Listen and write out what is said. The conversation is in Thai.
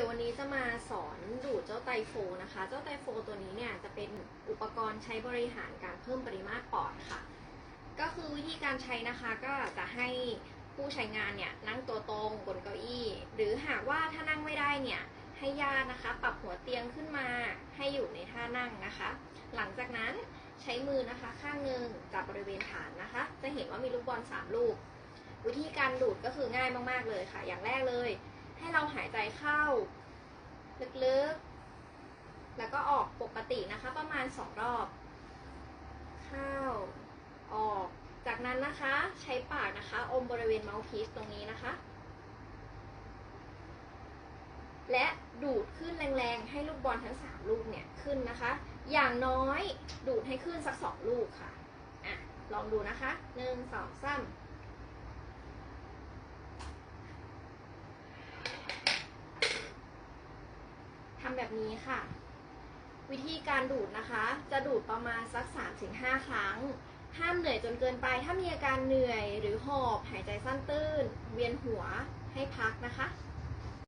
ดี๋ยววันนี้จะมาสอนดูดเจ้าไตโฟนะคะ เจ้าไตโฟตัวนี้เนี่ยจะเป็นอุปกรณ์ใช้บริหารการเพิ่มปริมาตรปอดค่ะ ก็คือวิธีการใช้นะคะก็จะให้ผู้ใช้งานเนี่ยนั่งตัวตรงบนเก้าอี้ หรือหากว่าถ้านั่งไม่ได้เนี่ยให้ญาตินะคะ ปรับหัวเตียงขึ้นมาให้อยู่ในท่านั่งนะคะ หลังจากนั้นใช้มือนะคะข้างหนึ่งจับบริเวณฐานนะคะ จะเห็นว่ามีลูกบอลสามลูก วิธีการดูดก็คือง่ายมากๆเลยค่ะ อย่างแรกเลย ให้เราหายใจเข้า ลึกๆ แล้วก็ออกปกตินะคะ ประมาณสองรอบ เข้า ออก จากนั้นนะคะใช้ปากนะคะ อมบริเวณเมาส์พีซตรงนี้นะคะ และดูดขึ้นแรงๆ ให้ลูกบอลทั้ง 3 ลูกเนี่ยขึ้นนะคะ อย่างน้อยดูดให้ขึ้นสัก 2 ลูกค่ะ อะ ลองดูนะคะ 1 2 3 ทำแบบนี้ค่ะ วิธีการดูดนะคะ จะดูดประมาณสัก 3-5 ครั้ง ห้ามเหนื่อยจนเกินไป ถ้ามีอาการเหนื่อยหรือหอบ หายใจสั้นตื้น เวียนหัวให้พักนะคะ